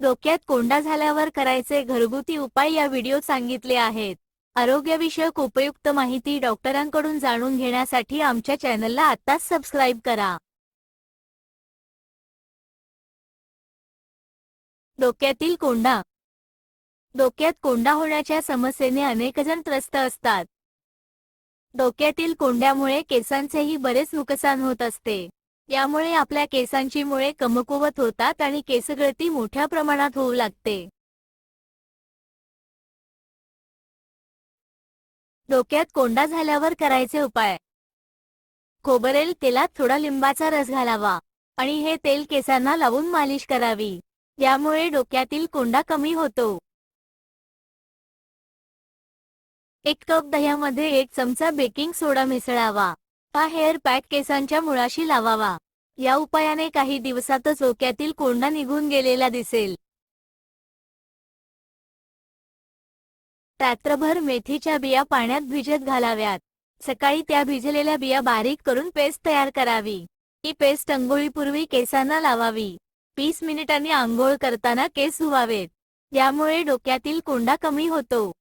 डोक्यात कोंडा झाल्यावर करायचे घरगुती उपाय या व्हिडिओत सांगितले आहेत. आरोग्यविषयक उपयुक्त माहिती डॉक्टरांकडून जाणून घेण्यासाठी आमच्या चॅनलला आत्ताच सबस्क्राईब करा. डोक्यातील कोंडा. डोक्यात कोंडा होण्याच्या समस्येने अनेकजण त्रस्त असतात. डोक्यातील कोंड्यामुळे केसांचेही बरेच नुकसान होत असते. त्यामुळे आपल्या केसांची मुळे कमकुवत होतात आणि केसगळती मोठ्या प्रमाणात होऊ लागते. डोक्यात कोंडा झाल्यावर करायचे उपाय. खोबरेल तेलात थोडा लिंबाचा रस घालावा आणि हे तेल केसांना लावून मालिश करावी. यामुळे डोक्यातील कोंडा कमी होतो. एक कप दह्यामध्ये एक चमचा बेकिंग सोडा मिसळावा. हा हेअर पॅक केसांच्या मुळाशी लावावा. या उपायाने काही दिवसातच डोक्यातील कोंडा निघून गेलेला दिसेल. रात्रभर मेथीच्या बिया पाण्यात भिजत घालाव्यात. सकाळी त्या भिजलेल्या बिया बारीक करून पेस्ट तयार करावी. ही पेस्ट अंघोळीपूर्वी केसांना लावावी. वीस मिनिटांनी आंघोळ करताना केस धुवावेत. यामुळे डोक्यातील कोंडा कमी होतो.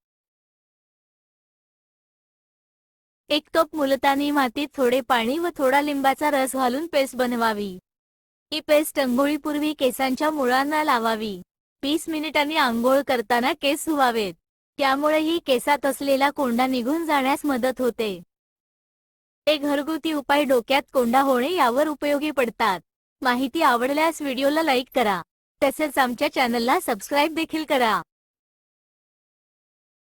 एक कप मुलतानी मातीत थोडे पाणी व थोडा लिंबाचा रस घालून पेस्ट बनवावी. ही पेस्ट अंघोळीपूर्वी केसांच्या मुळांना लावावी. वीस मिनिटांनी आंघोळ करताना केस धुवावेत. त्यामुळेही केसात असलेला कोंडा निघून जाण्यास मदत होते. हे घरगुती उपाय डोक्यात कोंडा होणे यावर उपयोगी पडतात. माहिती आवडल्यास व्हिडिओला लाईक करा. तसेच आमच्या चॅनलला सबस्क्राईब देखील करा.